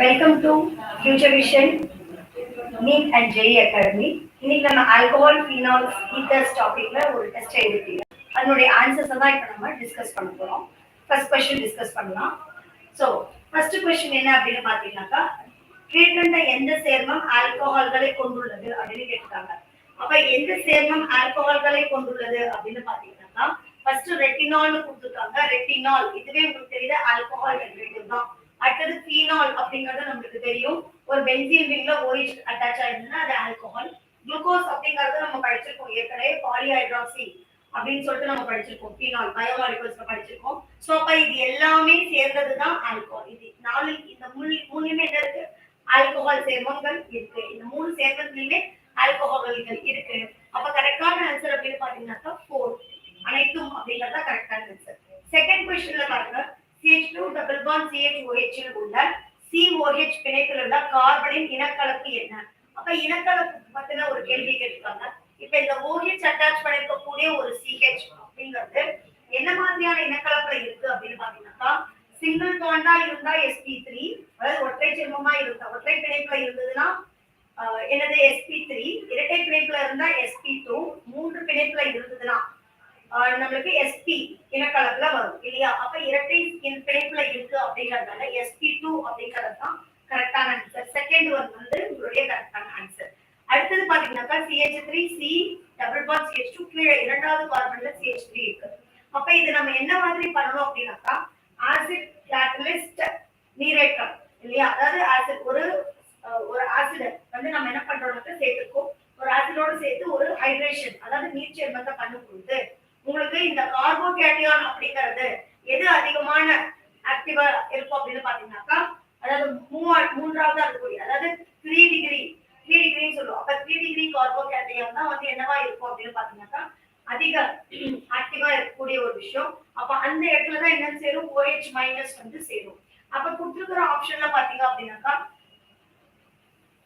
Welcome to future vision NEET and Jai academy இன்னைக்கு நம்ம alcohol phenols ethers டாபிக்ல ஒரு டெஸ்ட் எழுதிருக்கீங்க அதனுடைய ஆன்சர்ஸை தான் இப்போ நம்ம டிஸ்கஸ் பண்ண போறோம். ஃபர்ஸ்ட் கொஸ்டின் டிஸ்கஸ் பண்ணலாம். ஸோ ஃபர்ஸ்ட் கொஸ்டின் என்ன அப்படின்னு பார்த்தீங்கன்னாக்கா கீழ்கண்ட எந்த சேர்மம் ஆல்கோஹால்களை கொண்டுள்ளது அப்படின்னு கேட்டிருக்காங்க. அப்ப எந்த சேர்மம் ஆல்கோஹால்களை கொண்டுள்ளது அப்படின்னு பார்த்தீங்கன்னாக்கா ஃபர்ஸ்ட் ரெட்டினால்னு கொடுத்துருக்காங்க. ரெட்டினால் இதுவே உங்களுக்கு தெரியுது ஆல்கோஹால் டெரிவேட்டிவ் தான். அடுத்தது ஃபீனால் அப்படிங்கிறது நம்மளுக்கு தெரியும். ஒரு பென்சீன் ரிங்ல ஓரிஜ் அட்டாச் ஆயிருந்ததுன்னா அது ஆல்கோஹால் குளுக்கோஸ் அப்படிங்கறது நம்ம படிச்சிருக்கோம். ஏற்கனவே பாலிஹைட்ராக்சி அப்படின்னு சொல்லிட்டு நம்ம படிச்சிருக்கோம். ஃபீனால் பயோமாலிகூல்ஸ்ல படிச்சிருக்கோம். ஸோ அப்ப இது எல்லாமே சேர்ந்தது தான் ஆல்கஹால் இது நாலு இந்த மூணு மூணுமே என்ன இருக்கு? ஆல்கஹால் சேர்மங்கள் இருக்கு. இந்த மூணு சேர்மத்துலயுமே ஆல்கோஹால்கள் இருக்கு. அப்ப கரெக்டான ஆன்சர் அப்படின்னு பாத்தீங்கன்னாக்கா ஃபோர் அனைத்தும் அப்படிங்கறது தான் கரெக்டான ஆன்சர் செகண்ட் கொஸ்டின்ல பாருங்க. CH2 டபுள் பாண்ட் CHOH ல் உள்ள COH பிணைப்பில் உள்ள கார்பனின் இனக்கலப்பு என்ன? அப்ப இனக்கலப்பு பத்தின ஒரு கேள்வி கேட்டிருக்காங்க. இப்ப இந்த OH அட்டாச் பண்ணிருக்கக்கூடிய ஒரு CH அப்படிங்கிறது என்ன மாதிரியான இனக்கலப்புல இருக்கு அப்படின்னு பாத்தீங்கன்னாக்கா சிங்கிள் பாண்டா இருந்தா sp3 அதாவது ஒற்றை சிரமமா இருந்தா ஒற்றை பிணைப்புல இருந்ததுன்னா என்னது எஸ்பி த்ரீ இரட்டை பிணைப்புல இருந்தா sp2 மூன்று பிணைப்புல இருந்ததுன்னா நம்மளுக்கு எஸ்பி இனக்கலத்துல வரும் இல்லையா? அப்ப இரட்டை பிணைப்புல இருக்கு அப்படிங்கறதுனால எஸ்பி டூ அப்படிங்கிறது தான் கரெக்டான ஆன்சர் செகண்ட் ஒன் வந்து உங்களுடைய கரெக்டான ஆன்சர் அடுத்தது பாத்தீங்கன்னாக்கா CH three C double bond CH two கீழே இரண்டாவது கார்பன்ல சிஹெச் த்ரீ இருக்கு. அப்ப இது நம்ம என்ன மாதிரி பண்ணணும் அப்படின்னா ஆசிட் கேட்டலிஸ்ட் நீரேற்றம் இல்லையா அதாவது ஆசிட் ஒரு அஹ், ஒரு ஆசிட் வந்து நம்ம என்ன பண்றோம்னாக்கா சேர்த்துக்கோம் ஒரு ஆசிடோட சேர்த்து ஒரு ஹைட்ரேஷன் அதாவது நீர் சேர்மத்தை பண்ணும் பொழுது உங்களுக்கு இந்த கார்போகேட்டியான் அப்படிங்கிறது எது அதிகமான ஆக்டிவா இருக்கும் அப்படின்னு பாத்தீங்கன்னாக்கா அதாவது மூவா மூன்றாவதா இருக்கக்கூடிய அதாவது த்ரீ டிகிரி த்ரீ டிகிரின்னு சொல்லுவோம் அப்ப த்ரீ டிகிரி கார்போகேட்டியான் தான் வந்து என்னவா இருக்கும் அப்படின்னு பாத்தீங்கன்னாக்கா அதிக ஆக்டிவா இருக்கக்கூடிய ஒரு விஷயம் அப்ப அந்த இடத்துல தான் என்ன சேரும் OH மைனஸ் வந்து சேரும் அப்ப கொடுத்துருக்கிற ஆப்ஷன்ல பாத்தீங்க அப்படின்னாக்கா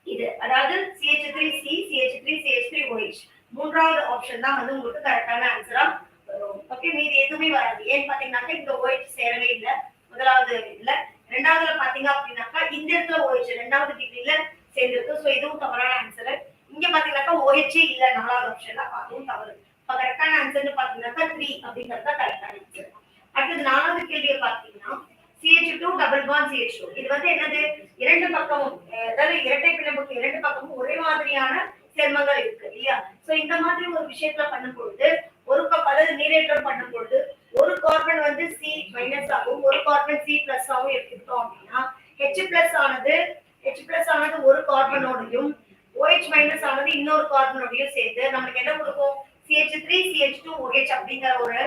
இது அதாவது CH three C CH three CH three OH மூன்றாவது ஆப்ஷன் தான் வந்து உங்களுக்கு கரெக்டான ஆன்சரா வரும். ஓகே மீது எதுவுமே வராது. ஏன்னு பாத்தீங்கன்னாக்கா இந்த ஓஹெச் சேரவே இல்ல. முதலாவது இல்ல. ரெண்டாவதுல பாத்தீங்க அப்படின்னாக்கா இந்த இடத்துல ஓஹெச் ரெண்டாவது டிகிரில சேர்ந்திருக்கு. சோ இதுவும் தவறான ஆன்சர் இங்க பாத்தீங்கன்னாக்கா OH இல்ல. நாலாவது ஆப்ஷன்ல அதுவும் தவறு. இப்ப கரெக்டான ஆன்சர்னு பாத்தீங்கன்னாக்கா த்ரீ அப்படிங்கறது தான் கரெக்டான ஆன்சர் அடுத்தது நாலாவது கேள்வியை பாத்தீங்கன்னா CH two double one CH two இது வந்து என்னது? இரண்டு பக்கமும் அதாவது இரட்டை பிணைப்புக்கு இரண்டு பக்கமும் ஒரே மாதிரியான சேர்மங்கள் இருக்கு இல்லையா? சோ இந்த மாதிரி ஒரு விஷயத்துல பண்ணும் பொழுது ஒரு கப் அதாவது நீரேற்றம் பண்ணும் பொழுது ஒரு கார்பன் வந்து சி மைனஸ் ஆகும் ஒரு கார்பன் சி பிளஸ் ஆகும் எடுத்துக்கிட்டோம் அப்படின்னா ஹெச் பிளஸ் ஆனது ஹெச் பிளஸ் ஆனது ஒரு கார்பனோடையும் ஓஹெச் மைனஸ் ஆனது இன்னொரு கார்பனோடையும் சேர்ந்து நமக்கு என்ன கொடுக்கும்? CH three CH two OH அப்படிங்கிற ஒரு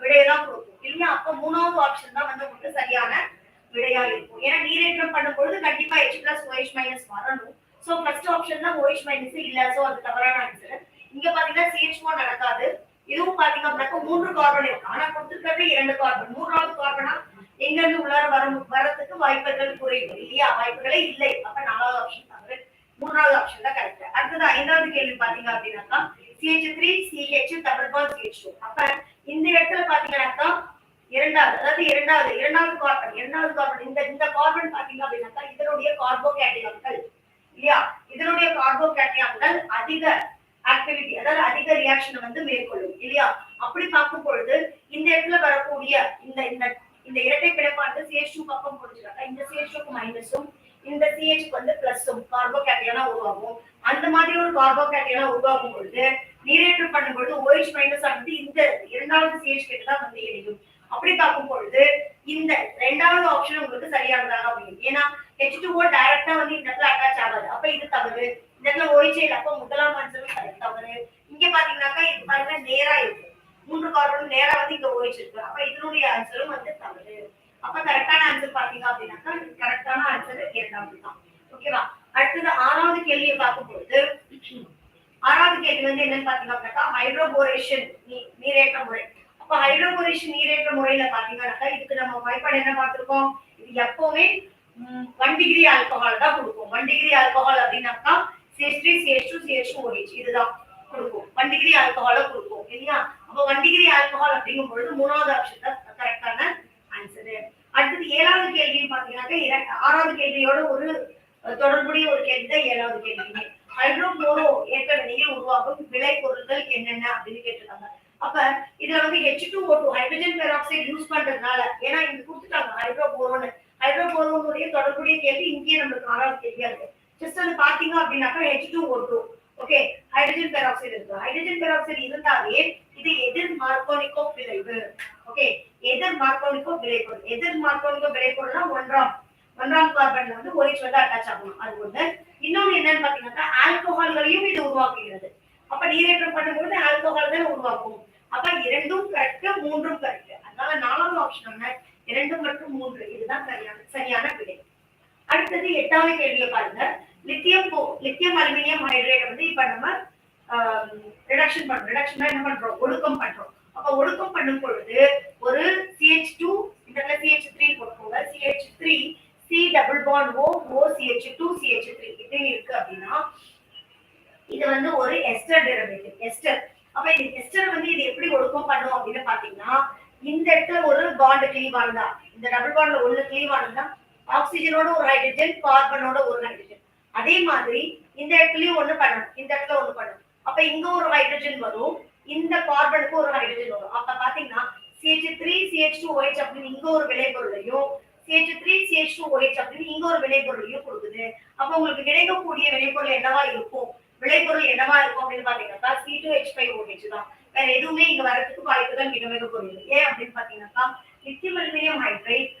விடையெல்லாம் கொடுக்கும். இல்லையா அப்ப மூணாவது ஆப்ஷன் தான் வந்து உங்களுக்கு சரியான விடையா இருக்கும். ஏன்னா நீரேற்றம் பண்ணும்பொழுது கண்டிப்பா எச் பிளஸ் OH மைனஸ் வரணும். சோ ஃபர்ஸ்ட் ஆப்ஷன் தான் OH மைனஸ் இல்ல. சோ அது தவறான ஆன்சர் இங்க பாத்தீங்கன்னா CH4 நடக்காது. இதுவும் பாத்தீங்க அப்படின்னாக்கா மூன்று கார்பன் இருக்கு. ஆனா கொடுத்துருக்கிறது இரண்டு கார்பன் மூன்றாவது கார்பனா எங்க இருந்து உள்ளார வர வரத்துக்கு வாய்ப்புகள் குறைவு. இல்லையா? வாய்ப்புகளே இல்லை. அப்ப நாலாவது ஆப்ஷன் தவறு மூன்றாவது ஆப்ஷன் தான் கரெக்ட் அடுத்தது ஐந்தாவது கேள்வி பாத்தீங்க அப்படின்னாக்கா CH three CH double bond CH two அப்ப இந்த இடத்துல பாத்தீங்கன்னாக்கா இரண்டாவது அதாவது இரண்டாவது இரண்டாவது கார்பன் இரண்டாவது கார்பன் இந்த இந்த கார்பன் பாத்தீங்க அப்படின்னாக்கா இதனுடைய கார்போகேட்டியான்கள் இல்லையா? இதனுடைய கார்போகேட்டியான்கள் அதிக ஆக்டிவிட்டி அதாவது அதிக ரியாக்ஷன் வந்து மேற்கொள்ளும் இல்லையா? அப்படி பார்க்கும் பொழுது இந்த இடத்துல வரக்கூடிய இந்த இந்த இந்த இரட்டை பிணைப்பானது சிஹெச் டூ பக்கம் புரிஞ்சுக்காங்க இந்த சிஹெச் டூக்கு மைனஸும் இந்த சிஹெச் வந்து பிளஸும் கார்போகேட்டியனா உருவாகும். அந்த மாதிரி ஒரு கார்போகேட்டியனா உருவாகும் பொழுது நீரேற்றம் பண்ணும் பொழுது ஓஹெச் மைனஸ் ஆனது இந்த இரண்டாவது சிஹெச் கிட்ட தான் வந்து இணையும். அப்படி பார்க்கும் பொழுது இந்த ரெண்டாவது ஆப்ஷன் உங்களுக்கு சரியானதாக அமையும். ஏன்னா ஹெச் டூ ஓ டைரக்டா வந்து இந்த இடத்துல அட்டாச் ஆகாது. அப்ப இது தவறு. இந்த இடத்துல ஓய்ச்சல் அப்ப முதலாம் ஆன்சரும் தவறு. இங்க பாத்தீங்கன்னாக்கா இது பாருங்க நேரா இருக்கு. மூன்று கார்பனும் நேரா வந்து இங்க ஓய்ச்சிருக்கு அப்ப இதனுடைய ஆன்சரும் வந்து தவறு. அப்ப கரெக்டான ஆன்சர் பாத்தீங்க அப்படின்னாக்கா கரெக்டான ஆன்சர் இரண்டாவது தான். ஓகேவா அடுத்தது ஆறாவது கேள்வியை பார்க்கும் பொழுது ஆறாவது கேள்வி வந்து என்னன்னு பாத்தீங்க ஹைட்ரோபோரேஷன் நீரேற்ற முறை. அப்ப ஹைட்ரோபோரேஷன் நீரேற்ற முறையில பாத்தீங்கன்னாக்கா இதுக்கு நம்ம வாய்ப்பாடு என்ன பார்த்திருக்கோம்? இது எப்பவுமே ஒன் டிகிரி ஆல்கஹால் தான் கொடுக்கும். ஒன் டிகிரி ஆல்கஹால் அப்படின்னாக்கா CH three CH two OH இதுதான் கொடுக்கும். ஒன் டிகிரி ஆல்கஹால கொடுக்கும். இல்லையா? அப்ப ஒன் டிகிரி ஆல்கஹால் அப்படிங்கும் பொழுது மூணாவது ஆப்ஷன் தான் கரெக்டான ஆன்சர் அடுத்தது ஏழாவது கேள்வின்னு பாத்தீங்கன்னாக்கா ஆறாவது கேள்வியோட ஒரு தொடர்புடைய ஒரு கேள்வி தான் ஏழாவது கேள்வி ஹைட்ரோபோரோ ஏற்ற வினையில் உருவாகும் விளை பொருட்கள் என்னென்ன அப்படின்னு கேட்டிருக்காங்க. அப்ப இதுல வந்து H two O two hydrogen peroxide use பண்றதுனால ஏன்னா இங்க கொடுத்துட்டாங்க ஹைட்ரோபோரோன்னு ஹைட்ரோபோரோனுடைய தொடர்புடைய கேள்வி இங்கேயே நம்மளுக்கு ஆறாவது கேள்வியா இருக்கு. ஜஸ்ட் அது பாத்தீங்க அப்படின்னாக்கா H two O two okay hydrogen peroxide இருக்கு. ஹைட்ரஜன் பெராக்சைடு இருந்தாலே இது எதிர் மார்க்கோனிக்கோ விளைவு ஓகே எதிர் மார்க்கோனிக்கோ விளைபொருள். எதிர் மார்க்கோனிக்கோ விளைபொருள்னா ஒன்றாம். ஒன்றாம் கார்பன்ல வந்து OH வந்து அட்டாச் ஆகணும். அது ஒண்ணு. இன்னொன்னு என்னன்னு பாத்தீங்கன்னா ஆல்கோஹால்களையும் இது உருவாக்குகிறது. அப்ப நீரேற்றம் பண்ணும்போது ஆல்கோஹால் தான் உருவாக்கும். அப்ப இரண்டும் கரெக்ட் மூன்றும் கரெக்ட் அதனால நாலாவது ஆப்ஷன் என்ன? இரண்டு மற்றும் மூன்று. இதுதான் சரியான சரியான விடை. அடுத்தது எட்டாவது கேள்வியை பாருங்க. லித்தியம் லித்தியம் அலுமினியம் ஹைட்ரேட் வந்து இப்ப நம்ம ரிடக்ஷன் பண்றோம் ரிடக்ஷன் என்ன பண்றோம்? ஒடுக்கம் பண்றோம். அப்ப ஒடுக்கம் பண்ணும் பொழுது ஒரு சிஹெச் டூ இந்த சிஹெச் த்ரீ போட்டுக்கோங்க CH three C double bond O O CH two CH three இது இருக்கு அப்படின்னா இது வந்து ஒரு எஸ்டர் டெரிவேட்டிவ் எஸ்டர் அப்ப இந்த எஸ்டர் வந்து இது எப்படி ஒடுக்கம் பண்ணும் அப்படின்னு பாத்தீங்கன்னா இந்த இடத்துல ஒரு பாண்ட் கிளீவ் ஆனதா? இந்த டபுள் பாண்ட்ல ஒண்ணு கிளீவ் ஆனதா? ஆக்சிஜனோட ஒரு ஹைட்ரஜன் கார்பனோட ஒரு ஹைட்ரஜன் அதே மாதிரி இந்த இடத்துலயும் ஒண்ணு பண்ணணும் இந்த இடத்துல ஒண்ணு பண்ணணும். அப்ப இங்க ஒரு ஹைட்ரஜன் வரும் இந்த கார்பனுக்கு ஒரு ஹைட்ரஜன் வரும். அப்ப பாத்தீங்கன்னா CH three CH two OH அப்படின்னு இங்க ஒரு விளைபொருளையும் CH three CH two OH அப்படின்னு இங்க ஒரு விளைபொருளையும் கொடுக்குது. அப்ப உங்களுக்கு கிடைக்கக்கூடிய விளைபொருள் என்னவா இருக்கும்? விளைபொருள் என்னவா இருக்கும் அப்படின்னு பாத்தீங்கன்னாக்கா C two H five OH தான். வேற எதுவுமே இங்க வரதுக்கு வாய்ப்பு தான் மிக மிக குறைவு. ஏன் அப்படின்னு பாத்தீங்கன்னாக்கா லித்தியம் அலுமினியம் ஹைட்ரைட்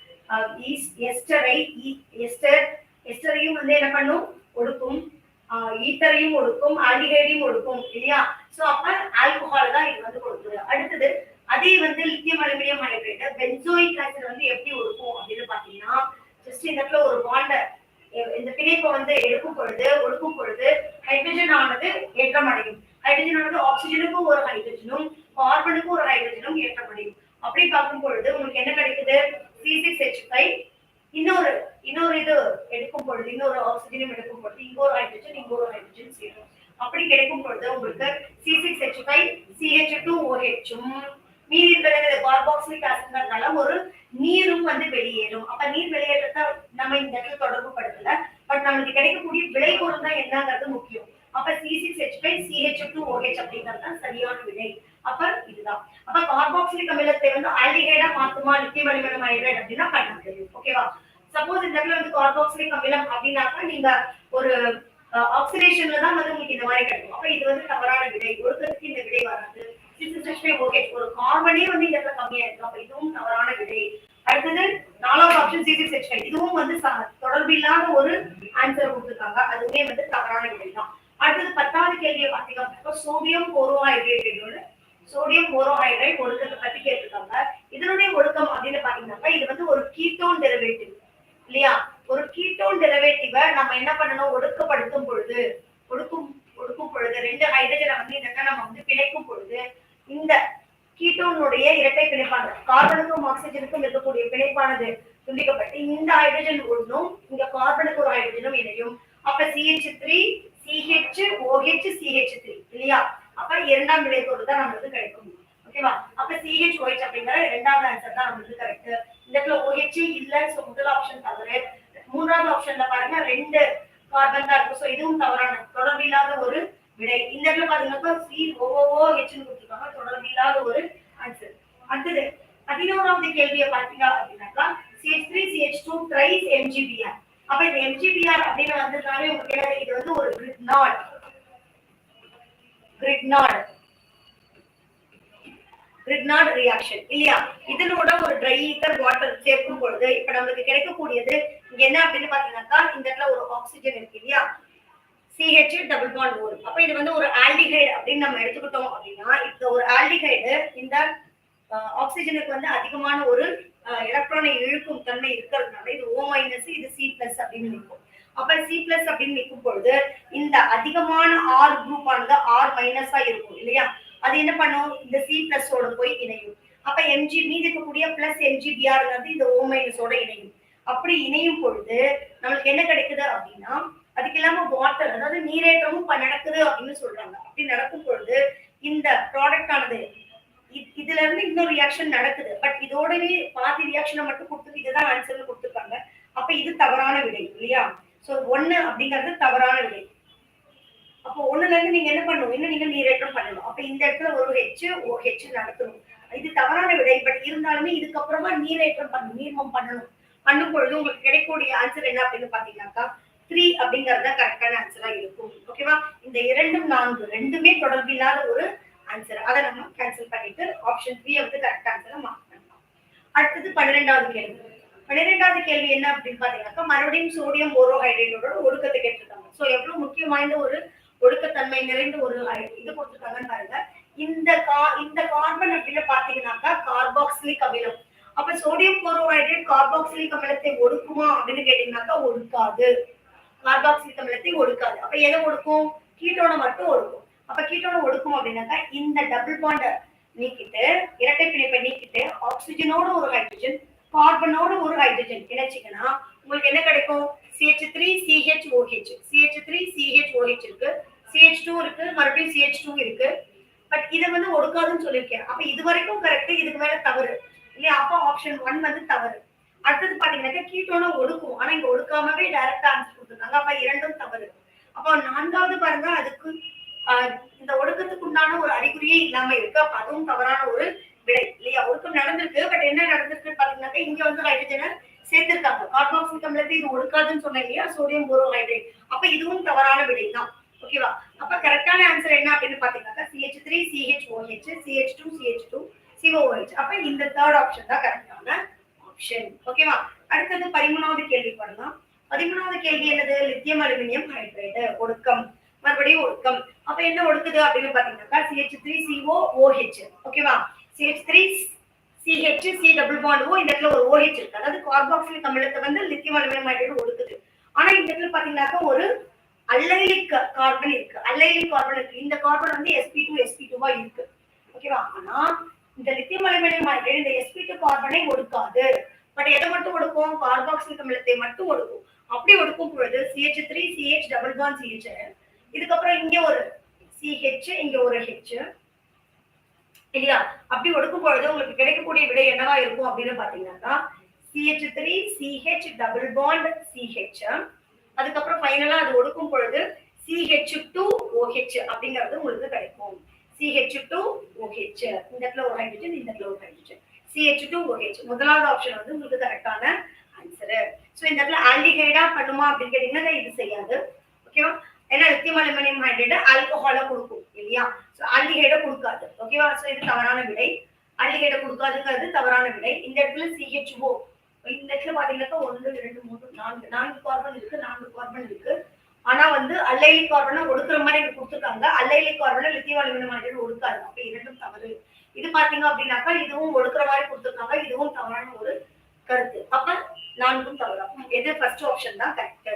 எஸ்டரை எஸ்டர் எஸ்டரையும் வந்து என்ன பண்ணும்? ஒடுக்கும். ஈத்தரையும் ஒடுக்கும் ஆல்டிஹைடையும் ஒடுக்கும் இல்லையா? சோ அப்ப ஆல்கஹால் தான் இது வந்து கொடுக்குது. அடுத்தது அதே வந்து lithium aluminium hydrate benzoic acid வந்து எப்படி ஒடுக்கும் அப்படின்னு பாத்தீங்கன்னா ஜஸ்ட் இந்த இடத்துல ஒரு பாண்ட இந்த பிணைப்பை வந்து எடுக்கும் பொழுது ஒடுக்கும் பொழுது ஹைட்ரஜன் ஆனது ஏற்றம் அடையும். ஹைட்ரஜன் ஆனது ஆக்சிஜனுக்கும் ஒரு ஹைட்ரஜனும் கார்பனுக்கும் ஒரு ஹைட்ரஜனும் ஏற்றம் அடையும். அப்படி பார்க்கும் பொழுது உங்களுக்கு என்ன கிடைக்குது? சி சிக்ஸ் ஹெச் ஃபைவ் இன்னொரு இன்னொரு இது எடுக்கும் பொழுது இன்னொரு ஆக்சிஜனும் எடுக்கும் பொழுது இங்க ஒரு ஹைட்ரஜன் இங்க ஒரு ஹைட்ரஜன் சேரும். அப்படி கிடைக்கும் பொழுது உங்களுக்கு C six H five CH two ஓஹெச்சும் மீதி இருக்கிற கார்பாக்சிலிக் ஆசிட்னால ஒரு நீரும் வந்து வெளியேறும். அப்ப நீர் வெளியேற்றத்தை நம்ம இந்த இடத்துல தொடர்பு படுத்தல. பட் நம்மளுக்கு கிடைக்கக்கூடிய விளைபொருள் தான் என்னங்கிறது முக்கியம். அப்ப C six H five CH two OH அப்படிங்கிறது தான் சரியான விடை அப்ப இதுதான். அப்ப கார்பாக்சிலிக் அமிலத்தை வந்து ஆல்டிஹைடா மாத்துமா நித்திய அலுமினியம் ஹைட்ரேட் அப்படின்னா பண்ண ஓகேவா சப்போஸ் இந்த இடத்துல வந்து கார்பாக்சிலிக் அமிலம் அப்படின்னாக்கா நீங்க ஒரு ஆக்சிடேஷன்ல தான் வந்து உங்களுக்கு இந்த மாதிரி கிடைக்கும். அப்ப இது வந்து தவறான விடை ஒருத்தருக்கு இந்த விடை வராது. ஓகே ஒரு கார்பனே வந்து இந்த இடத்துல கம்மியா இருக்கு அப்ப இதுவும் தவறான விடை. அடுத்தது நாலாவது ஆப்ஷன் சி சிக்ஸ் இதுவும் வந்து ச- தொடர்பு இல்லாத ஒரு ஆன்சர் கொடுத்துருக்காங்க. அதுவுமே வந்து தவறான விடை தான். அடுத்தது பத்தாவது கேள்வியை பார்த்தீங்க அப்படின்னா சோடியம் போரோஹைட்ரேட்டோட சோடியம் போரோஹைட்ரேட் ஒடுக்கத்தை பத்தி கேட்டிருக்காங்க. இதனுடைய ஒடுக்கம் அப்படின்னு பாத்தீங்கன்னாக்கா இது வந்து ஒரு கீட்டோன் டெரிவேட்டிவ் இல்லையா? ஒரு கீட்டோன் டெரிவேட்டிவ நம்ம என்ன பண்ணணும்? ஒடுக்கப்படுத்தும் பொழுது ஒடுக்கும் ஒடுக்கும் பொழுது ரெண்டு ஹைட்ரஜனை வந்து இந்த நம்ம வந்து பிணைக்கும் பொழுது இந்த கீட்டோனுடைய இரட்டை பிணைப்பாங்க கார்பனுக்கும் ஆக்சிஜனுக்கும் இருக்கக்கூடிய பிணைப்பானது துண்டிக்கப்பட்டு இந்த ஹைட்ரஜன் ஒன்றும் இந்த கார்பனுக்கு ஒரு ஹைட்ரஜனும் இணையும். அப்ப CH three CH OH CH three இல்லையா? அப்ப இரண்டாம் விளைபொருள் தான் நம்மளுக்கு கிடைக்கும். ஓகேவா அப்ப சிஹெச் ஓஹெச் அப்படிங்கிற இரண்டாவது ஆன்சர் தான் நம்மளுக்கு கரெக்ட் இந்த இடத்துல ஓஹெச் இல்ல முதல் ஆப்ஷன் தவறு. மூன்றாவது ஆப்ஷன்ல பாருங்க ரெண்டு கார்பன் தான் இருக்கும் சோ இதுவும் தவறான தொடர்பு இல்லாத ஒரு விடை. இந்த இடத்துல பாத்தீங்கன்னா சி ஓஓஓ ஹெச்னு தொடர்பு இல்லாத ஒரு ஆன்சர் அடுத்தது பதினோராவது கேள்வியை பாத்தீங்க அப்படின்னாக்கா சிஹெச் த்ரீ சிஹெச் டூ ட்ரைஸ் எம்ஜிபிஆர் அப்ப இந்த எம்ஜிபிஆர் அப்படின்னு வந்திருந்தாலே உங்களுக்கு இது வந்து ஒரு Grignard Grignard Grignard reaction இல்லையா? இதனோட ஒரு ட்ரை ஈத்தர் வாட்டர் சேர்க்கும் பொழுது இப்ப நம்மளுக்கு கிடைக்கக்கூடியது இங்க என்ன அப்படின்னு பாத்தீங்கன்னாக்கா இந்த இடத்துல ஒரு ஆக்சிஜன் இருக்கு இல்லையா? சிஹெச் டபுள் பாண்ட் ஓர் அப்ப இது வந்து ஒரு ஆல்டிஹைடு அப்படின்னு நம்ம எடுத்துக்கிட்டோம் அப்படின்னா இந்த ஒரு ஆல்டிஹைடு இந்த ஆக்சிஜனுக்கு வந்து அதிகமான ஒரு எலக்ட்ரானை இழுக்கும் தன்மை இருக்கிறதுனால இது ஓ மைனஸ் இது சி பிளஸ் அப்படின்னு நிற்கும். அப்ப சி பிளஸ் அப்படின்னு நிற்கும் பொழுது இந்த அதிகமான ஆர் குரூப் ஆனது ஆர் மைனஸா இருக்கும் இல்லையா? அது என்ன பண்ணும்? இந்த சி பிளஸோட போய் இணையும். அப்ப எம்ஜி மீதி இருக்கக்கூடிய பிளஸ் எம்ஜிபிஆர் வந்து இந்த ஓ மைனஸோட இணையும். அப்படி இணையும் பொழுது நம்மளுக்கு என்ன கிடைக்குது அப்படின்னா அதுக்கு இல்லாம வாட்டர் அதாவது நீரேற்றமும் நடக்குது அப்படின்னு சொல்றாங்க. அப்படி நடக்கும் பொழுது இந்த ப்ராடக்ட் ஆனது இதுல இருந்து இன்னொரு ரியாக்ஷன் நடக்குது. பட் இதோடவே பாதி ரியாக்ஷனை மட்டும் கொடுத்துட்டு இதுதான் ஆன்சர்னு கொடுத்துருக்காங்க. அப்ப இது தவறான விடை இல்லையா? சோ ஒண்ணு அப்படிங்கிறது தவறான விடை. அப்போ ஒண்ணுல இருந்து நீங்க என்ன பண்ணணும்? இன்னும் நீங்க நீரேற்றம் பண்ணணும். அப்ப இந்த இடத்துல ஒரு ஹெச் ஓ ஹெச் நடத்தணும் இது தவறான விடை பட் இருந்தாலுமே இதுக்கப்புறமா நீரேற்றம் பண்ணணும் நீர்மம் பண்ணணும். பண்ணும் பொழுது உங்களுக்கு கிடைக்கக்கூடிய ஆன்சர் என்ன அப்படின்னு பாத்தீங்கன்னாக்கா த்ரீ அப்படிங்கறத கரெக்டான ஆன்சரா இருக்கும். ஓகேவா இந்த இரண்டும் நான்கு ரெண்டுமே தொடர்பில்லாத ஒரு ஆன்சர் அதை நம்ம கேன்சல் பண்ணிட்டு ஆப்ஷன் த்ரீ வந்து கரெக்ட் ஆன்சரை மார்க் பண்ணலாம். அடுத்தது பன்னிரெண்டாவது கேள்வி. பன்னிரெண்டாவது கேள்வி என்ன அப்படின்னு பாத்தீங்கன்னாக்கா மறுபடியும் சோடியம் போரோஹைட்ரேட்டோட ஒடுக்கத்தை கேட்டிருக்காங்க. ஸோ எவ்வளவு முக்கியம் வாய்ந்த ஒரு ஒடுக்கத்தன்மை நிறைந்த ஒரு இது கொடுத்துருக்காங்கன்னு பாருங்க. இந்த கா இந்த கார்பன் அப்படின்னு பாத்தீங்கன்னாக்கா கார்பாக்சிலிக் அமிலம். அப்ப சோடியம் போரோஹைட்ரேட் கார்பாக்சிலிக் அமிலத்தை ஒடுக்குமா அப்படின்னு கேட்டீங்கன்னாக்கா ஒடுக்காது. கார்பாக்சிலிக் அமிலத்தை ஒடுக்காது. அப்ப எதை ஒடுக்கும்? கீட்டோனை மட்டும் ஒடுக்கும். அப்ப கீட்டோனை ஒடுக்கும் அப்படின்னாக்கா இந்த டபுள் பாண்ட நீக்கிட்டு இரட்டை பிணைப்பை நீக்கிட்டு ஆக்சிஜனோட ஒரு ஹைட்ரஜன் கார்பனோட ஒரு ஹைட்ரஜன் இணைச்சிங்கன்னா உங்களுக்கு என்ன கிடைக்கும்? CH three CH OH CH three CH OH இருக்கு. சிஹெச் டூ இருக்கு மறுபடியும் சிஹெச் டூ இருக்கு. பட் இதை வந்து ஒடுக்காதுன்னு சொல்லியிருக்கேன். அப்ப இது வரைக்கும் கரெக்ட் இதுக்கு மேல தவறு. இல்லையா? அப்போ ஆப்ஷன் ஒன் வந்து தவறு. அடுத்தது பாத்தீங்கன்னாக்கா கீட்டோன ஒடுக்கும். ஆனா இங்க ஒடுக்காமவே டைரக்டா ஆன்சர் கொடுத்துருக்காங்க. அப்ப இரண்டும் தவறு. அப்போ நான்காவது பாருங்க அதுக்கு ஆஹ், இந்த ஒடுக்கத்துக்கு உண்டான ஒரு அறிகுறியே இல்லாம இருக்கு. அப்ப அதுவும் தவறான ஒரு விடை இல்லையா? ஒடுக்கம் நடந்திருக்கு. பட் என்ன நடந்திருக்கு பாத்தீங்கன்னாக்கா இங்க வந்து ஹைட்ரஜனை சேர்த்திருக்காங்க. கார்பாக்சிலிக் அமிலத்தை இது ஒடுக்காதுன்னு சொன்னேன் இல்லையா? சோடியம் போரோஹைட்ரேட் அப்ப இதுவும் தவறான விடை தான். ஓகேவா அப்ப கரெக்டான ஆன்சர் என்ன அப்படின்னு பாத்தீங்கன்னாக்கா CH three CH OH CH two CH two COH அப்ப இந்த தேர்ட் ஆப்ஷன் தான் கரெக்டான ஆப்ஷன் ஓகேவா அடுத்தது பதிமூணாவது கேள்வி பண்ணலாம் பதிமூணாவது கேள்வி என்னது? லித்தியம் அலுமினியம் ஹைட்ரேட் ஒடுக்கம். மறுபடியும் ஒடுக்கம். அப்ப என்ன ஒடுக்குது அப்படின்னு பாத்தீங்கன்னாக்கா சிஹெச் த்ரீ சிஓ ஓஹெச் ஓகேவா CH three CH C double bond O இந்த இடத்துல ஒரு ஓஹெச் இருக்கு. அதாவது கார்பாக்சிலிக் அமிலத்தை வந்து லித்தியம் அலுமினியம் ஹைட்ரேட் ஒடுக்குது. ஆனா இந்த இடத்துல பாத்தீங்கன்னாக்கா ஒரு அல்லைலிக் கார்பன் இருக்கு. அல்லைலிக் கார்பன் இருக்கு. இந்த கார்பன் வந்து எஸ்பி டூ எஸ்பி டூவா இருக்கு. ஓகேவா ஆனா இந்த லித்தியம் அலுமினியம் ஹைட்ரேட் இந்த எஸ்பி டூ கார்பனை ஒடுக்காது. பட் எதை மட்டும் ஒடுக்கும் கார்பாக்சில் அமிலத்தை மட்டும் ஒடுக்கும் அப்படி ஒடுக்கும் பொழுது CH three CH double bond CH இதுக்கப்புறம் இங்க ஒரு சிஹெச் இங்க ஒரு ஹெச் இல்லையா? அப்படி ஒடுக்கும் பொழுது உங்களுக்கு கிடைக்கக்கூடிய விடை என்னவா இருக்கும் அப்படின்னு பாத்தீங்கன்னாக்கா CH three CH double bond CH அதுக்கப்புறம் ஃபைனலா அது ஒடுக்கும் பொழுது சிஹெச் டூ ஓஹெச் அப்படிங்கிறது உங்களுக்கு கிடைக்கும். சிஹெச் டூ ஓஹெச் இந்த இடத்துல ஒரு ஹைட்ரஜன் இந்த இடத்துல ஒரு ஹைட்ரஜன் சிஹெச் டூ ஓஹெச் முதலாவது ஆப்ஷன் வந்து உங்களுக்கு கரெக்டான ஆன்சரு ஸோ இந்த இடத்துல ஆல்டிஹைடா பண்ணுமா அப்படின்னு கேட்டீங்கன்னா இது செய்யாது. ஓகேவா ஏன்னா லித்தியம் அலுமினியம் ஹைட்ரேட் ஆல்கஹாலை கொடுக்கும் இல்லையா? ஸோ ஆல்டிஹைடை கொடுக்காது. ஓகேவா ஸோ இது தவறான விடை. ஆல்டிஹைடை கொடுக்காதுங்கிறது தவறான விடை. இந்த இடத்துல சிஹெச்ஓ இந்த இடத்துல பாத்தீங்கன்னாக்கா ஒன்று ரெண்டு மூணு நான்கு நான்கு கார்பன் இருக்கு நான்கு கார்பன் இருக்கு. ஆனா வந்து அல்லைலி கார்பனை ஒடுக்குற மாதிரி இங்க கொடுத்துருக்காங்க. அல்லைலி கார்பனை லித்தியம் அலுமினியம் ஹைட்ரேட் ஒடுக்காது. அப்ப இரண்டும் தவறு. இது பாத்தீங்க அப்படின்னாக்கா இதுவும் ஒடுக்குற மாதிரி கொடுத்துருக்காங்க. இதுவும் தவறான ஒரு கருத்து. அப்ப நான்கும் தவறாகும் எது ஃபர்ஸ்ட் ஆப்ஷன் தான் கரெக்ட்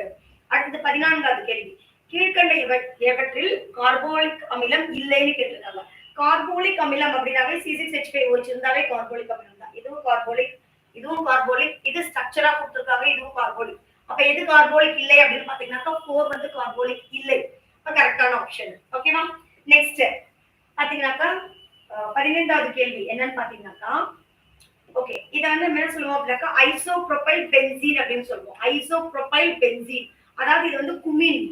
அடுத்தது பதினான்காவது கேள்வி. கீழ்கண்ட இவ- இவற்றில் கார்போலிக் அமிலம் இல்லைன்னு கேட்டிருக்காங்க. கார்போலிக் அமிலம் அப்படின்னாவே சி சிக்ஸ் ஹெச் ஃபைவ் வச்சிருந்தாவே கார்போலிக் அமிலம் தான். இதுவும் கார்போலிக் இதுவும் கார்போலிக் இது ஸ்ட்ரக்சரா கொடுத்துருக்காங்க இதுவும் கார்போலிக் அப்ப எது கார்போலிக் இல்லை அப்படின்னு பாத்தீங்கன்னாக்கா ஃபோர் வந்து கார்போலிக் இல்லை. கரெக்டான ஆப்ஷன் ஓகேவா நெக்ஸ்ட் பாத்தீங்கன்னாக்கா பதினைந்தாவது கேள்வி என்னன்னு பாத்தீங்கன்னாக்கா ஓகே இத வந்து என்ன சொல்லுவோம் அப்படின்னாக்கா ஐசோப்ரொபைல் பென்சீன் அப்படின்னு சொல்லுவோம். ஐசோப்ரொபைல் பென்சீன் அதாவது இது வந்து குமின்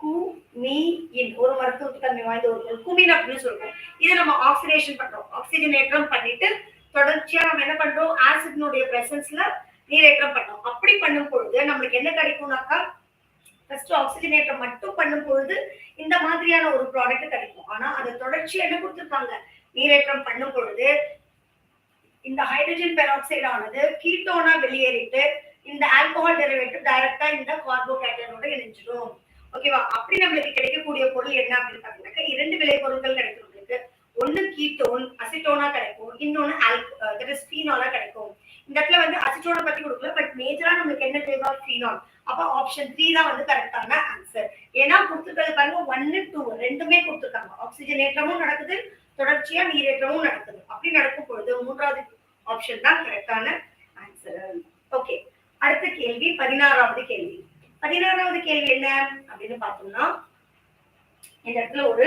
குமீன் ஒரு மருத்துவ தன்மை வாய்ந்த ஒரு பொருள். குமின் அப்படின்னு சொல்லுவோம் இதை நம்ம ஆக்சிடேஷன் பண்றோம். ஆக்சிஜனேற்றம் பண்ணிட்டு தொடர்ச்சியா நம்ம என்ன பண்றோம்? ஆசிட்னுடைய பிரசன்ஸ்ல நீரேற்றம் பண்றோம். அப்படி பண்ணும் பொழுது நம்மளுக்கு என்ன கிடைக்கும்னாக்கா ஃபர்ஸ்ட் ஆக்சிஜனேட்டர் மட்டும் பண்ணும் பொழுது இந்த மாதிரியான ஒரு ப்ராடக்ட் கிடைக்கும். ஆனா அதை தொடர்ச்சி என்ன கொடுத்துருக்காங்க நீரேற்றம் பண்ணும் பொழுது இந்த ஹைட்ரஜன் பெராக்சைடு ஆனது கீட்டோனா வெளியேறிட்டு இந்த ஆல்கஹால் டெரிவேட்டிவ் டைரக்டா இந்த கார்போகேட்டனோட இணைஞ்சிடும் ஓகேவா அப்படி நம்மளுக்கு கிடைக்கக்கூடிய பொருள் என்ன அப்படின்னு பாத்தீங்கன்னாக்கா இரண்டு விளை பொருட்கள் கிடைக்கும் உங்களுக்கு ஒன்னு கீட்டோன் அசிட்டோனா கிடைக்கும். இன்னொன்னு ஆல்க் ஃபீனாலா கிடைக்கும். இந்த இடத்துல வந்து அசிட்டோட பத்தி கொடுக்கல பட் மேஜரா நம்மளுக்கு என்ன தேவை ஃபீனால் அப்ப ஆப்ஷன் த்ரீ தான் வந்து கரெக்டான ஆன்சர் ஏன்னா கொடுத்துருக்கிறது பாருங்க ஒன்னு டூ ரெண்டுமே கொடுத்துருக்காங்க. ஆக்சிஜன் ஏற்றமும் நடக்குது தொடர்ச்சியா நீரேற்றமும் நடக்குது. அப்படி நடக்கும் பொழுது மூன்றாவது ஆப்ஷன் தான் கரெக்டான ஆன்சர் ஓகே அடுத்த கேள்வி பதினாறாவது கேள்வி. பதினாறாவது கேள்வி என்ன? அப்படின்னு பார்த்தோம்னா இந்த இடத்துல ஒரு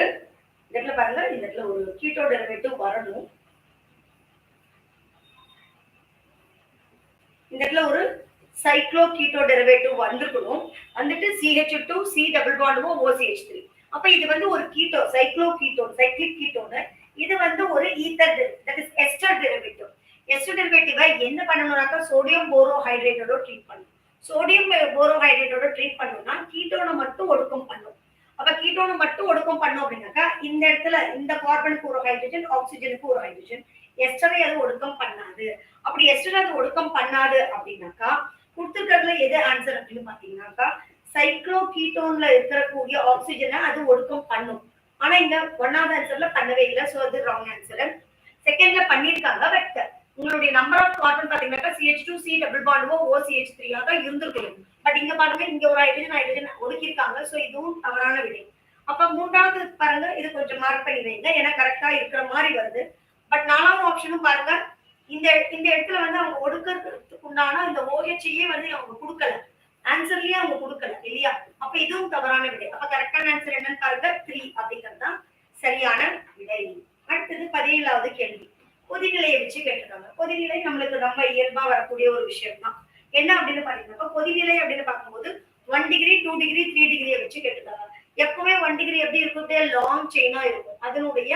இந்த இடத்துல பாருங்க இந்த இடத்துல ஒரு கீட்டோ டெரிவேட்டிவ் வரணும். இந்த இடத்துல ஒரு சைக்ளோ கீட்டோ டெரிவேட்டிவ் வந்திருக்கணும் வந்துட்டு சிஹெச் டூ சி டபுள் பாண்டுமோ ஓசிஹெச் த்ரீ அப்ப இது வந்து ஒரு keto cyclo ketone cyclic ketone இது வந்து ஒரு ether that is ester derivative ester டெரிவேட்டிவை என்ன பண்ணணும்னாக்கா சோடியம் போரோ ஹைட்ரேட்டோட ட்ரீட் பண்ணணும் சோடியம் போரோ ஹைட்ரேட்டோட ட்ரீட் பண்ணணும்னா கீட்டோனை மட்டும் ஒடுக்கம் பண்ணும். அப்ப கீட்டோனை மட்டும் ஒடுக்கம் பண்ணோம் அப்படின்னாக்கா இந்த இடத்துல இந்த கார்பனுக்கு ஒரு ஹைட்ரஜன் ஆக்சிஜனுக்கு ஒரு ஹைட்ரஜன் எஸ்டரை அது ஒடுக்கம் பண்ணாது. அப்படி எஸ்டர் அது ஒடுக்கம் பண்ணாது அப்படின்னாக்கா கொடுத்துருக்கிறதுல எது ஆன்சர் அப்படின்னு பாத்தீங்கன்னாக்கா சைக்ளோ கீட்டோன்ல இருக்கக்கூடிய ஆக்சிஜனை அது ஒடுக்கம் பண்ணும். ஆனா இந்த ஒன்னாவது ஆன்சர்ல பண்ணவே இல்லை. ஸோ அது ராங் ஆன்சர் செகண்ட்ல பண்ணியிருக்காங்க பட் உங்களுடைய நம்பர் ஆஃப் கார்பன் பாத்தீங்கன்னாக்கா சிஹெச் டூ சி டபுள் பாண்டுவோ ஓ சிஹெச் த்ரீயாக தான் இருந்திருக்கணும் பட் இங்க பாருங்க இங்க ஒரு ஹைட்ரஜன் ஹைட்ரஜன் ஒதுக்கியிருக்காங்க. ஸோ இதுவும் தவறான விடை. அப்ப மூன்றாவது பாருங்க இது கொஞ்சம் மார்க் பண்ணி வைங்க. ஏன்னா கரெக்டா இருக்கிற மாதிரி வருது. பட் நாலாவது ஆப்ஷனும் பாருங்க இந்த இந்த இடத்துல வந்து அவங்க ஒடுக்கிறதுக்கு உண்டான இந்த ஓஹெச்ஐயே வந்து அவங்க கொடுக்கல. ஆன்சர்லயே அவங்க கொடுக்கல இல்லையா? அப்ப இதுவும் தவறான விடை. அப்ப கரெக்டான ஆன்சர் என்னன்னு பாருங்க. த்ரீ அப்படிங்கிறது தான் சரியான விடை. அடுத்தது பதினேழாவது கேள்வி. கொதிநிலையை வச்சு கேட்டிருக்காங்க. கொதிநிலை நம்மளுக்கு ரொம்ப இயல்பா வரக்கூடிய ஒரு விஷயம் தான் என்ன அப்படின்னு பாத்தீங்கன்னா கொதிநிலை அப்படின்னு பார்க்கும்போது one degree two degree three டிகிரியை வச்சு கேட்டிருக்காங்க. எப்பவுமே ஒன் டிகிரி எப்படி இருக்கும் லாங் செயினா இருக்கும். அதனுடைய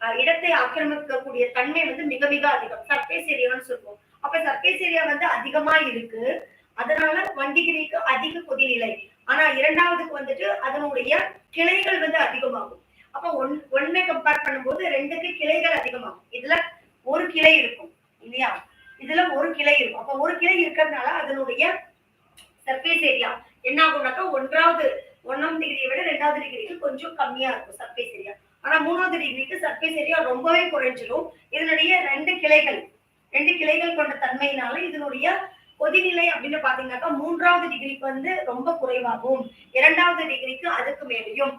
இடத்தை ஆக்கிரமிக்கக்கூடிய தன்மை வந்து மிக மிக அதிகம். சர்ஃபேஸ் ஏரியான்னு சொல்லுவோம். அப்ப சர்ஃபேஸ் ஏரியா வந்து அதிகமா இருக்கு. அதனால ஒன் டிகிரிக்கு அதிக கொதிநிலை. ஆனா இரண்டாவதுக்கு வந்துட்டு அதனுடைய கிளைகள் வந்து அதிகமாகும். அப்ப ஒன் ஒன்னை கம்பேர் பண்ணும்போது ரெண்டுக்கு கிளைகள் அதிகமாகும். இதுல ஒரு கிளை இருக்கும் இல்லையா? இதுல ஒரு கிளை இருக்கும். அப்ப ஒரு கிளை இருக்கிறதுனால அதனுடைய சர்ஃபேஸ் ஏரியா என்ன ஆகும்னாக்கா ஒன்றாவது ஒன்னாம் டிகிரியை விட ரெண்டாவது டிகிரிக்கு கொஞ்சம் கம்மியா இருக்கும் சர்ஃபேஸ் ஏரியா ஆனா மூணாவது டிகிரிக்கு சர்ஃபேஸ் ஏரியா ரொம்பவே குறைஞ்சிரும். இதனுடைய ரெண்டு கிளைகள் ரெண்டு கிளைகள் கொண்ட தன்மையினால இதனுடைய கொதிநிலை அப்படின்னு பாத்தீங்கன்னாக்கா மூன்றாவது டிகிரிக்கு வந்து ரொம்ப குறைவாகவும் இரண்டாவது டிகிரிக்கு அதுக்கு மேலேயும்.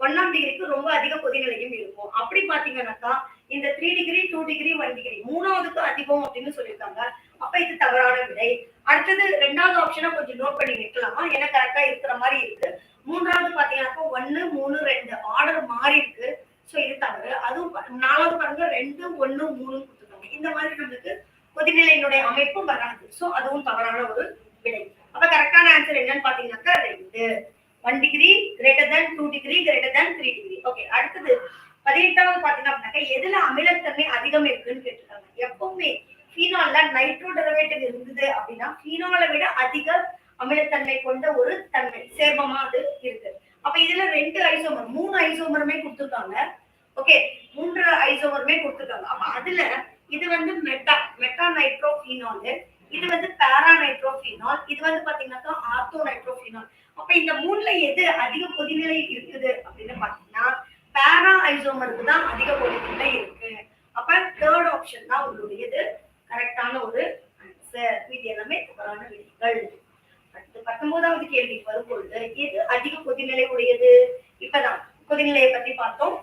ஒன்னாம் டிகிரிக்கு ரொம்ப அதிக கொதிநிலையும் இருக்கும். அப்படி பாத்தீங்கன்னாக்கா இந்த three degree two degree one degree மூணாவதுக்கு அதிகம் அப்படின்னு சொல்லியிருக்காங்க. அப்ப இது தவறான விடை. அடுத்தது ரெண்டாவது ஆப்ஷனை கொஞ்சம் நோட் பண்ணி வைக்கலாமா ஏன்னா கரெக்டா இருக்கிற மாதிரி இருக்கு. மூன்றாவது பாத்தீங்கன்னாக்கா ஒன்னு மூணு ரெண்டு ஆர்டர் மாறி இருக்கு. ஸோ இது தவறு. அதுவும் நாலாவது பாருங்க ரெண்டு ஒன்னு மூணு கொடுத்துருக்காங்க. இந்த மாதிரி நம்மளுக்கு கொதிநிலையினுடைய அமைப்பும் வராது. சோ அதுவும் தவறான ஒரு விடை. அப்ப கரெக்டான ஆன்சர் என்னன்னு பாத்தீங்கன்னாக்கா ரெண்டு. One degree greater than two degree greater than three degree okay அடுத்தது பதினெட்டாவது பாத்தீங்க அப்படின்னாக்கா எதுல அமிலத்தன்மை அதிகம் இருக்குன்னு கேட்டிருக்காங்க. எப்பவுமே ஃபீனால்ல நைட்ரோ டெரிவேட்டிவ் இருந்தது அப்படின்னா ஃபீனாலை விட அதிக அமிலத்தன்மை கொண்ட ஒரு தன்மை சேர்மமா அது இருக்கு. அப்ப இதுல ரெண்டு ஐசோமர் மூணு ஐசோமருமே கொடுத்துருக்காங்க. ஓகே மூன்று ஐசோமருமே கொடுத்துருக்காங்க. அப்ப அதுல இது வந்து மெட்டா மெட்டா நைட்ரோஃபீனாலு இது வந்து பேரா நைட்ரோபீனால். இது வந்து பாத்தீங்கன்னாக்கா ஆர்த்தோ நைட்ரோபீனால். அப்ப இந்த மூணுல எது அதிக கொதிநிலை இருக்குது அப்படின்னு பாத்தீங்கன்னா பேரா ஐசோமருக்கு தான் அதிக கொதிநிலை இருக்கு. அப்ப தேர்ட் ஆப்ஷன் தான் உங்களுடையது. கரெக்டான ஒரு ஆன்சர் வீட்டு எல்லாமே தவறான விதிகள். அடுத்து பத்தொன்பதாவது கேள்விக்கு வரும்பொழுது எது அதிக கொதிநிலை உடையது? இப்பதான் கொதிநிலையை பத்தி பார்த்தோம்.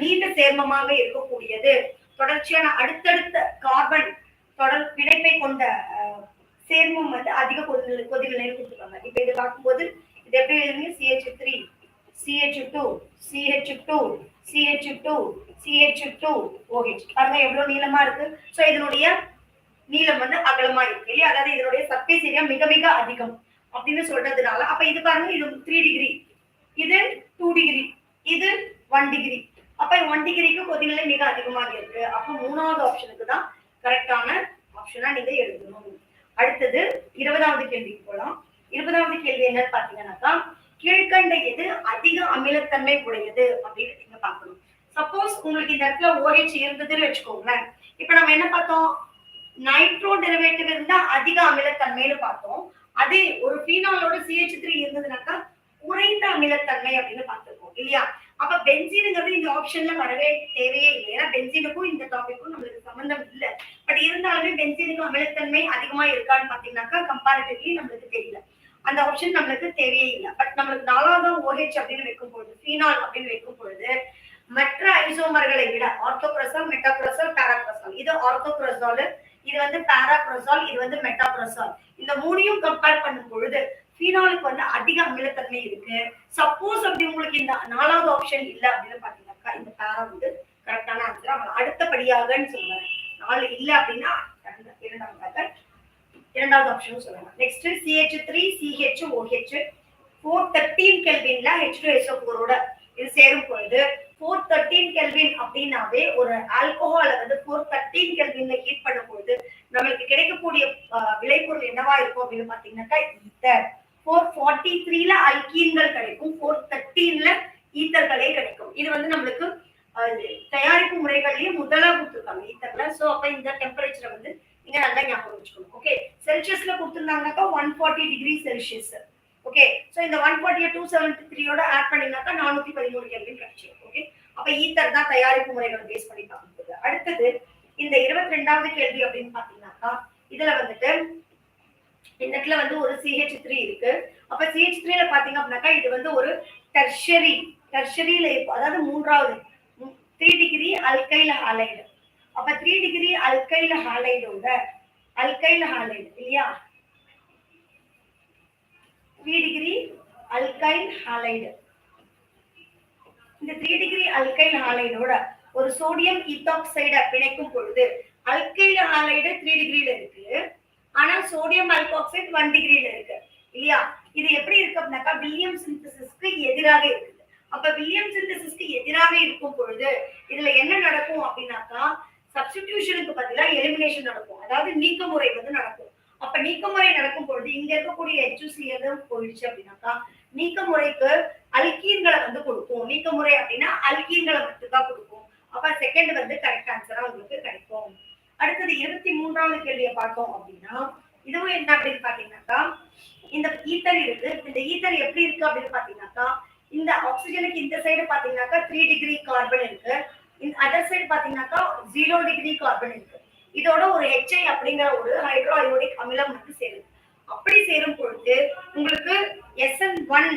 நீண்ட சேர்மமாக இருக்கக்கூடியது. தொடர்ச்சியான அடுத்தடுத்த கார்பன் தொடர் பிணைப்பை கொண்ட சேர்மம் வந்து அதிக கொதிநிலை கொதிநிலைன்னு கொடுத்துருக்காங்க. இப்ப இது பார்க்கும்போது இது எப்படி எழுதுங்க CH three CH two CH two CH two CH two OH பாருங்க எவ்வளவு நீளமா இருக்கு. சோ இதனுடைய நீளம் வந்து அகலமா இருக்கு இல்லையா? அதாவது இதனுடைய சர்ஃபேஸ் ஏரியா மிக மிக அதிகம். அப்படின்னு சொல்றதுனால அப்ப இது பாருங்க இது த்ரீ டிகிரி இது டூ டிகிரி இது ஒன் டிகிரி அப்ப ஒன் டிகிரிக்கு கொதிநிலை மிக அதிகமாக இருக்கு. அப்ப மூணாவது ஆப்ஷனுக்கு தான் கரெக்டான ஆப்ஷனா நீங்க எழுதணும். அடுத்தது இருபதாவது கேள்விக்கு போலாம். இருபதாவது கேள்வி என்னன்னு பாத்தீங்கன்னாக்கா கீழ்கண்ட எது அதிக அமிலத்தன்மை உடையது அப்படின்னு நீங்க பார்க்கணும். சப்போஸ் உங்களுக்கு இந்த இடத்துல ஓஹெச் இருந்ததுன்னு வச்சுக்கோங்களேன். இப்ப நம்ம என்ன பார்த்தோம்? நைட்ரோ டெரிவேட்டிவ் இருந்தா அதிக அமிலத்தன்மைன்னு பார்த்தோம். அதே ஒரு ஃபீனாலோட சிஹெச் த்ரீ இருந்ததுனாக்கா குறைந்த அமிலத்தன்மை அப்படின்னு பார்த்துருக்கோம் இல்லையா? அப்ப பென்சீனுங்கிறது இந்த ஆப்ஷன்ல வரவே தேவையே இல்லை. ஏன்னா பென்சீனுக்கும் இந்த டாபிக்கும் நம்மளுக்கு சம்பந்தம் இல்லை. பட் இருந்தாலுமே பென்சீனுக்கும் அமிலத்தன்மை அதிகமா இருக்கான்னு பாத்தீங்கன்னாக்கா கம்பேரிட்டிவ்லி நம்மளுக்கு தெரியல. அந்த ஆப்ஷன் நம்மளுக்கு தேவையே இல்லை. பட் நம்மளுக்கு நாலாவது ஓஹெச் அப்படின்னு வைக்கும் பொழுது ஃபீனால் அப்படின்னு வைக்கும் பொழுது மற்ற ஐசோமர்களை விட ஆர்த்தோக்ரசால் மெட்டாக்ரசால் பேராப்ரசால் இது ஆர்த்தோக்ரசால் இது வந்து பேராப்ரசால் இது வந்து மெட்டாப்ரசால் இந்த மூணையும் கம்பேர் பண்ணும் பொழுது ஃபீனாலுக்கு வந்து அதிக அமிலத்தன்மை இருக்கு. சப்போஸ் அப்படி உங்களுக்கு இந்த நாலாவது ஆப்ஷன் இல்ல அப்படின்னு பாத்தீங்கன்னாக்கா இந்த பேரா வந்து கரெக்டான ஆன்சர் அவங்க அடுத்தபடியாகன்னு சொல்லுவேன் நாலு இல்ல அப்படின்னா இரண்டு- இரண்டாவதாக இரண்டாவது ஆப்ஷன் சொல்லலாம் next CH three CH OH four thirteen கெல்வின்ல H two SO ஃபோரோட இது சேரும் பொழுது ஃபோர் தேர்ட்டீன் கெல்வின் அப்படின்னாவே ஒரு ஆல்கோஹாலை வந்து ஃபோர் தேர்ட்டீன் கெல்வின்ல ஹீட் பண்ணும் பொழுது நம்மளுக்கு கிடைக்கக்கூடிய அஹ், விளைபொருள் என்னவா இருக்கும் அப்படின்னு பாத்தீங்கன்னாக்கா ஈத்தர் ஃபோர் ஃபார்ட்டி த்ரீல அல்கீன்கள் கிடைக்கும். ஃபோர் தேர்ட்டீன்ல ஈத்தர்களே கிடைக்கும். இது வந்து நம்மளுக்கு தயாரிப்பு முறைகள்லயே முதலா கொடுத்துருக்காங்க ஈத்தர்ல சோ அப்ப இந்த டெம்பரேச்சரை வந்து நீங்க நல்லா ஞாபகம் வச்சுக்கணும். ஓகே செல்சியஸ்ல கொடுத்துருந்தாங்கனாக்கா one forty degree Celsius okay so இந்த ஒன் ஃபார்ட்டி டூ செவன்டி த்ரீயோட ஆட் பண்ணினாக்கா நானூத்தி பதிமூணு கெல்வின் கிடைச்சிடும் ஓகே அப்ப ஈத்தர் தான் தயாரிப்பு முறைகளை பேஸ் பண்ணி பார்க்கும்போது அடுத்தது இந்த இருபத்தி ரெண்டாவது கேள்வி அப்படின்னு பாத்தீங்கன்னா இதுல வந்துட்டு இந்த இடத்துல வந்து ஒரு சிஹெச் த்ரீ இருக்கு. அப்ப சிஹெச் த்ரீல பாத்தீங்க அப்படின்னாக்கா இது வந்து ஒரு டெர்ஷரி டெர்ஷரியில இருக்கும் அதாவது மூன்றாவது த்ரீ டிகிரி அல்கைல ஹாலைடு அப்ப த்ரீ டிகிரி அல்கைல ஹாலைடோட அல்கைல ஹாலைடு இல்லையா? த்ரீ டிகிரி அல்கைல் ஹாலைடு இந்த த்ரீ டிகிரி அல்கைல் ஹாலைடோட ஒரு சோடியம் இத்தாக்சைடை பிணைக்கும் பொழுது அல்கைல் ஹாலைடு த்ரீ டிகிரியில இருக்கு. ஆனா சோடியம் அல்காக்சைடு ஒன் டிகிரியில இருக்கு. இல்லையா? இது எப்படி இருக்கு அப்படின்னாக்கா வில்லியம் சிந்தசிஸ்க்கு எதிராக இருக்குது அப்ப வில்லியம் சிந்தசிஸ்க்கு எதிராக இருக்கும் பொழுது இதுல என்ன நடக்கும் அப்படின்னாக்கா சப்ஸ்டிடியூஷனுக்கு பதிலா எலிமினேஷன் நடக்கும். அதாவது நீக்க முறை வந்து நடக்கும். அப்ப நீக்க முறை நடக்கும் பொழுது இங்க இருக்கக்கூடிய HCl போயிடுச்சு அப்படின்னாக்கா நீக்க முறைக்கு அல்கீன்களை வந்து கொடுக்கும். நீக்க முறை அப்படின்னா அல்கீன்களை மட்டும்தான் கொடுக்கும். அப்ப செகண்ட் வந்து கரெக்ட் ஆன்சரா உங்களுக்கு கிடைக்கும். அடுத்தது இருபத்தி மூன்றாவது கேள்வியை பார்த்தோம் அப்படின்னா இதுவும் என்ன அப்படின்னு பாத்தீங்கன்னாக்கா இந்த ஈத்தர் இருக்கு. இந்த ஈத்தர் எப்படி இருக்கு அப்படின்னு பாத்தீங்கன்னாக்கா இந்த ஆக்சிஜனுக்கு இந்த சைடு பாத்தீங்கன்னாக்கா த்ரீ டிகிரி கார்பன் இருக்கு. இந்த அதர் சைடு பாத்தீங்கன்னாக்கா ஜீரோ டிகிரி கார்பன் இருக்கு. இதோட ஒரு ஹெச்ஐ அப்படிங்கிற ஒரு ஹைட்ரோ அயோடிக் அமிலம் வந்து சேருது அப்படி சேரும் பொழுது உங்களுக்கு எஸ்என் ஒன்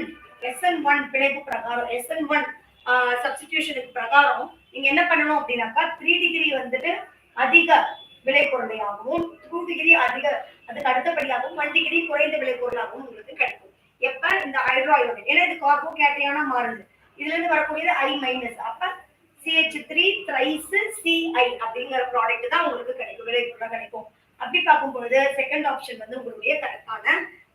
எஸ்என் ஒன் பிணைப்பு பிரகாரம் எஸ்என் ஒன் சப்ஸ்டிடியூஷனுக்கு பிரகாரம் நீங்க என்ன பண்ணணும் அப்படின்னாக்கா த்ரீ டிகிரி வந்துட்டு அதிக விளைபொருளையாகவும் டூ டிகிரி அதிக அதுக்கு அடுத்தபடியாகவும் ஒன் டிகிரி குறைந்த விளைபொருளாகவும் உங்களுக்கு கிடைக்கும். எப்ப? இந்த ஹைட்ரோ ஏன்னா இது கார்போ கேட்டையானா மாறுது. இதுல இருந்து வரக்கூடியது ஐ மைனஸ் அப்ப சிஹெச் த்ரீ த்ரைஸ் சிஐ அப்படிங்கிற ப்ராடக்ட் தான் உங்களுக்கு கிடைக்கும். விலை பொருளாக கிடைக்கும். அப்படி பார்க்கும்பொழுது செகண்ட் ஆப்ஷன் வந்து உங்களுடைய கரெக்டான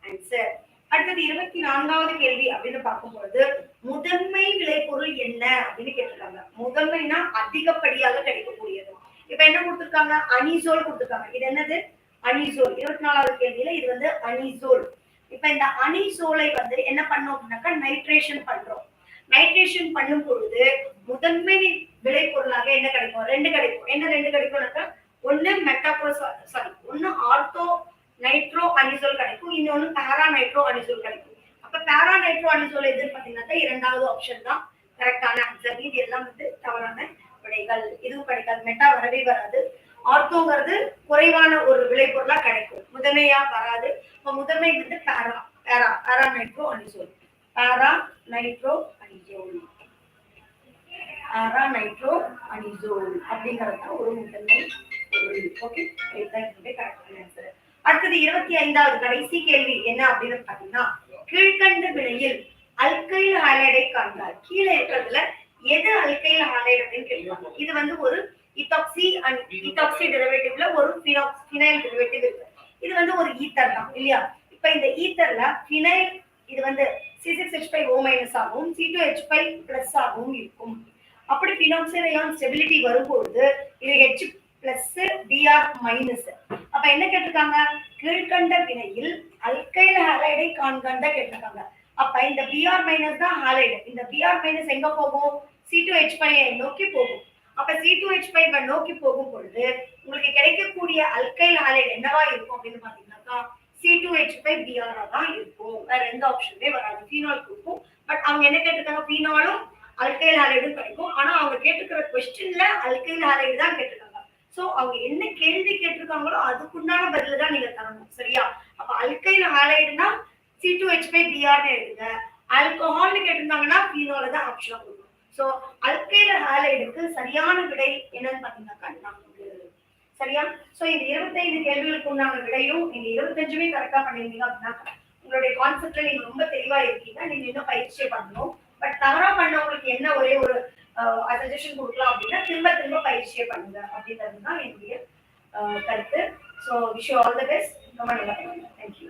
ஆன்சர் அடுத்தது இருபத்தி நான்காவது கேள்வி அப்படின்னு பார்க்கும்பொழுது முதன்மை விளைபொருள் என்ன அப்படின்னு கேட்டிருக்காங்க. முதன்மைனா அதிகப்படியாக கிடைக்கக்கூடியது. இப்ப என்ன கொடுத்திருக்காங்க? அனிசோல் கொடுத்திருக்காங்க. இது என்னது? அனிசோல். இருபத்தி நாலாவது கேள்வியில இது வந்து அனிசோல். இப்ப இந்த அனிசோலை வந்து என்ன பண்ணோம் அப்படின்னாக்கா நைட்ரேஷன் பண்றோம். நைட்ரேஷன் பண்ணும் பொழுது முதன்மை விளைபொருளாக என்ன கிடைக்கும்? ரெண்டு கிடைக்கும். என்ன ரெண்டு கிடைக்கும்னாக்கா ஒண்ணு மெட்டாப்ரோ சாரி ஒண்ணு ஆர்த்தோ நைட்ரோ அனிசோல் கிடைக்கும். இன்னொன்னு பேரா நைட்ரோ அனிசோல் கிடைக்கும். அப்ப பேரா நைட்ரோ அனிசோல் எதுன்னு பாத்தீங்கன்னாக்கா இரண்டாவது ஆப்ஷன் தான். கரெக்டான ஆன்சர் இது எல்லாம் வந்து தவறான விடைகள் இதுவும் கிடைக்காது மெட்டா வரவே வராது. ஆர்த்தோங்கிறது குறைவான ஒரு விளைபொருளா கிடைக்கும். முதன்மையா வராது. இப்ப முதன்மை வந்து para para para nitro anisole para nitro anisole para nitro anisole அப்படிங்கிறது தான் ஒரு முதன்மை ஓகே அடுத்தது இருபத்தி ஐந்தாவது கடைசி கேள்வி என்ன அப்படின்னு பாத்தீங்கன்னா கீழ்கண்ட வினையில் அல்கைல் ஹைலைடை காண்பார் கீழே இருக்கிறதுல எது அல்கைல் ஹாலைடு அப்படின்னு கேட்கலாம் இது வந்து ஒரு இத்தாக்சி அண்ட் இத்தாக்சி டெரிவேட்டிவ்ல ஒரு ஃபினைல் டெரிவேட்டிவ் இருக்கு. இது வந்து ஒரு ஈத்தர் தான் இல்லையா? இப்ப இந்த ஈத்தர்ல ஃபினைல் இது வந்து C six H five O minus ஆகவும் C two H five plus ஆகவும் இருக்கும். அப்படி பினாக்சைடு ஸ்டெபிலிட்டி வரும்பொழுது இது ஹெச் பிளஸ் பிஆர் மைனஸ் அப்ப என்ன கேட்டிருக்காங்க? கீழ்கண்ட வினையில் அல்கைல் ஹாலைடை காண்கண்ட கேட்டிருக்காங்க. அப்ப இந்த பிஆர் மைனஸ் தான் ஹாலைடு இந்த பிஆர் மைனஸ் எங்க போகும்? சி டூ ஹெச் ஃபைவ் நோக்கி போகும். அப்ப சி டூ ஹெச் ஃபைவ் நோக்கி போகும் பொழுது உங்களுக்கு கிடைக்கக்கூடிய அல்கைல் ஆலை என்னவா இருக்கும் அப்படின்னு பாத்தீங்கன்னாக்கா சி டூ ஹெச் ஃபைவ் பிஆரா தான் இருக்கும். வேற எந்த ஆப்ஷனுமே வராது. ஃபீனால் கொடுக்கும். பட் அவங்க என்ன கேட்டிருக்காங்க? ஃபீனாலும் அல்கைல் ஹாலைடும் கிடைக்கும். ஆனா அவங்க கேட்டிருக்கிற கொஸ்டின்ல அல்கைல் ஹாலைடு தான் கேட்டிருக்காங்க. சோ அவங்க என்ன கேள்வி கேட்டிருக்காங்களோ அதுக்குண்டான பதில தான் நீங்க தரணும். சரியா? அப்ப அல்கைல் ஹாலைடுனா சி டூ ஹெச் ஃபைவ் பிஆர்னு எழுதுங்க ஆல்கோஹால்னு கேட்டிருந்தாங்கன்னா ஃபீனோல தான் ஆப்ஷனா கொடுக்கும் சோ அல்கைல ஹாலைடுக்கு சரியான விடை என்னன்னு பாத்தீங்கன்னாக்கா நான்கு சரியா? சோ இந்த இருபத்தைந்து கேள்விகளுக்கு உண்டான விடையும் நீங்க இருபத்தஞ்சுமே கரெக்டா பண்ணிருந்தீங்க அப்படின்னா உங்களுடைய கான்செப்ட்ல நீங்க ரொம்ப தெளிவா இருக்கீங்க. நீங்க இன்னும் பயிற்சியை பண்ணணும். பட் தவறா பண்ணவங்களுக்கு என்ன ஒரே ஒரு சஜஷன் கொடுக்கலாம் அப்படின்னா திரும்ப திரும்ப பயிற்சியை பண்ணுங்க அப்படின்றது தான் என்னுடைய கருத்து. So wish all the best ரொம்ப நல்லா தேங்க்யூ